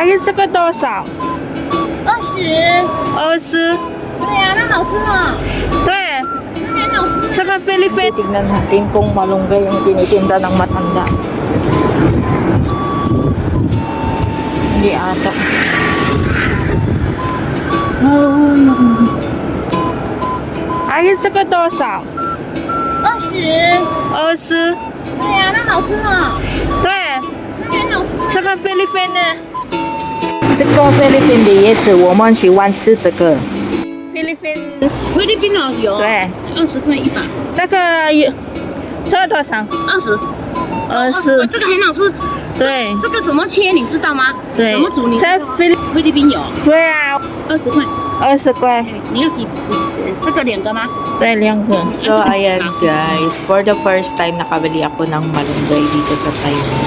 阿姨，这个多少？二十。二十。对呀、那好吃吗？对，那很好吃。这个菲律宾。Tingnan natin kung malunggay yung tinitinda ng matanda. Hindi ata.阿姨，这个多少？二十。二十。对呀、那好吃吗？对，那很好吃。这个菲律宾呢？ 这个菲律宾的椰子，我们喜欢吃这个。菲律宾，菲律宾哦，有。对，二十块一把。那个有，这个多少？二十。二十。这个很好吃。对这个怎么切你知道吗？对。怎么煮你知道吗？在菲律，菲律宾有对啊，二十块。二十块，你要几几？这个两个吗？对，两个。So, ayan guys, for the first time nakabili ako ng malunggay dito sa Taiwan.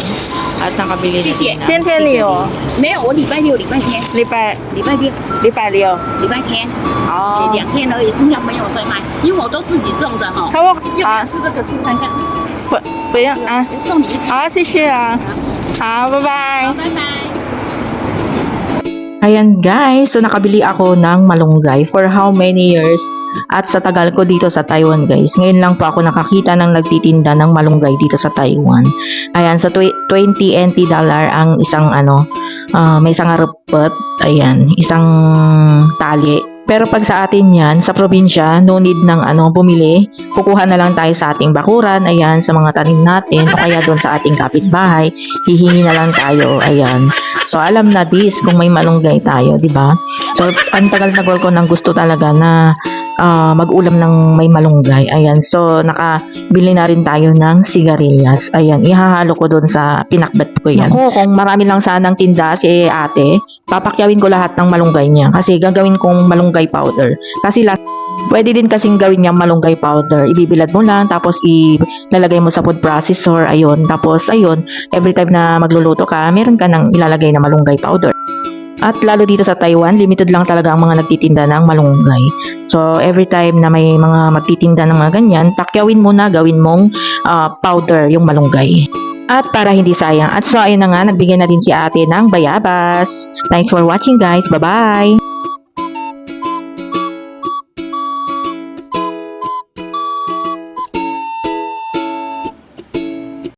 At nakabili na din ng 天天里有，没有，我礼拜六、礼拜天、礼拜礼拜六、礼拜六。礼拜天，哦两天而已，剩下没有在卖，因为我都自己种的哈。差不多要不要啊，吃这个？吃看看。不不用啊，送你一盒。好，谢谢啊，好，拜拜。拜拜。Ayan guys, so nakabili ako ng malunggay for how many years at sa tagal ko dito sa Taiwan guys. Ngayon lang po ako nakakita ng nagtitinda ng malunggay dito sa Taiwan. Ayan, sa twe- 20 NT dollar ang isang ano, ah, may isang arupot, ayan, isang tali. Pero pag sa atin yan, sa probinsya, no need ng ano, bumili. Kukuha na lang tayo sa ating bakuran, ayan, sa mga tanim natin, o kaya doon sa ating kapitbahay. Hihingi na lang tayo, ayan. So, alam na this kung may malunggay tayo, di ba? So, ang tagal-tagal ko nang gusto talaga na ah, mag-ulam ng may malunggay. Ayan. So, nakabili na rin tayo ng sigarilyas. Ayan. Ihahalo ko doon sa pinakbet ko yan. Ako, kung marami lang sanang tinda si ate, papakyawin ko lahat ng malunggay niya. Kasi gagawin kong malunggay powder. Kasi last Pwede din kasing gawin niyang malunggay powder. Ibibilad mo lang, tapos ilalagay mo sa food processor, ayun. Tapos, ayun, every time na magluluto ka, meron ka nang ilalagay na malunggay powder. At lalo dito sa Taiwan, limited lang talaga ang mga nagtitinda ng malunggay. So, every time na may mga magtitinda ng mga ganyan, takyawin mo na, gawin mong ah, powder yung malunggay. At para hindi sayang. At so, ayun na nga, nagbigay na din si ate ng bayabas. Thanks for watching guys. Bye-bye!